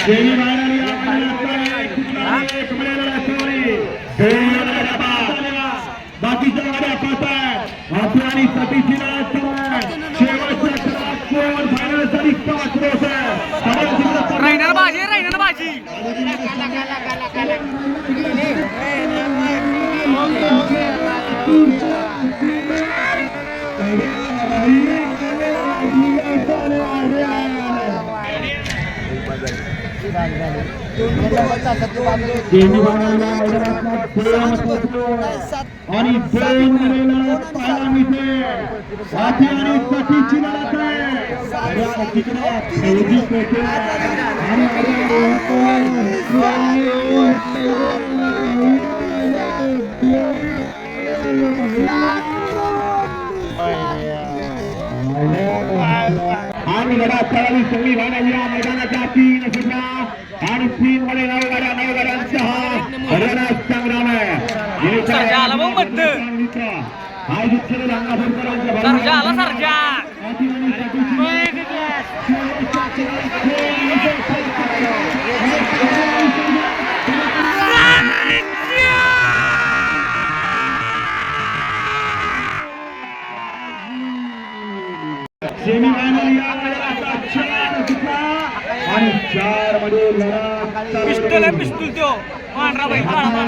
Final. दोन गटापा. बाकीच्या गाड्या आपल्या आणि आहे. शेवटच्या क्रमांक कोण पाच रोस सगळ्यांची रायनाला भाजी रायनाला आणि दोन लढत पाहायला मिळते साथी आणि सतीची लढत आहे. तिकडे आणि आणि लढा सगळी फायनल या मैदानाच्या तीन सुद्धा. आणि तीन मध्ये नऊ गाड्या नऊ गाड्यांचा हा हरियाणा संग्राम आहे आणि चारमध्ये पिस्तूल आहे पिस्तूल त्यो पांढरा बाई पांढरा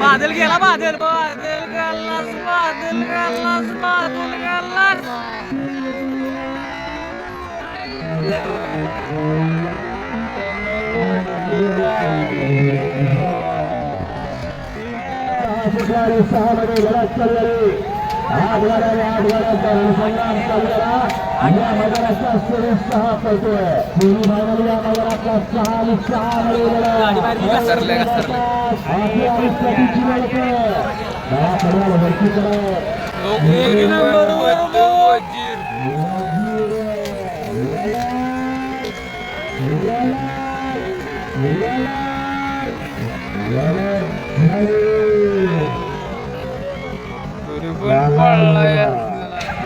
बादल गेला बादल बादल गेलास बादल गेलास बादल गेलास सुटणारे सहा मध्ये लढत चाललेली. आठ गाड्याने आठ गाड्यांचा रणसंग्राम चाललेला या मैदानाचा सुरेश सहा पळतोय. सेमी फायनल या मैदानाचा सहा आणि सहा मध्ये लढत आधी आणि सतीची लढत आहे. दहा पडवाल वरतीकडे एक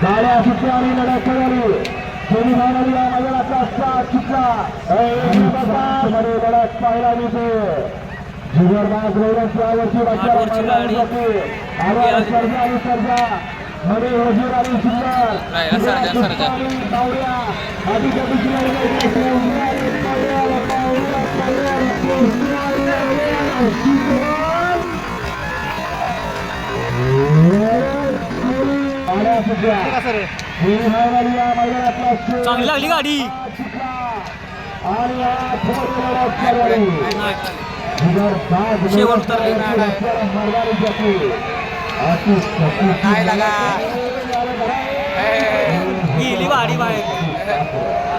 गाड्या सुट्ट्या आणि लढत झाली सेमीफायनल या मैदानाचा सात मध्ये लढत पाहायला मिळते जुगरबाज रौरस यावर्षी आणि मध्ये आणि सुंदर चांगली लागली गाडी. शेवट. काय गेली गाडी बाहेर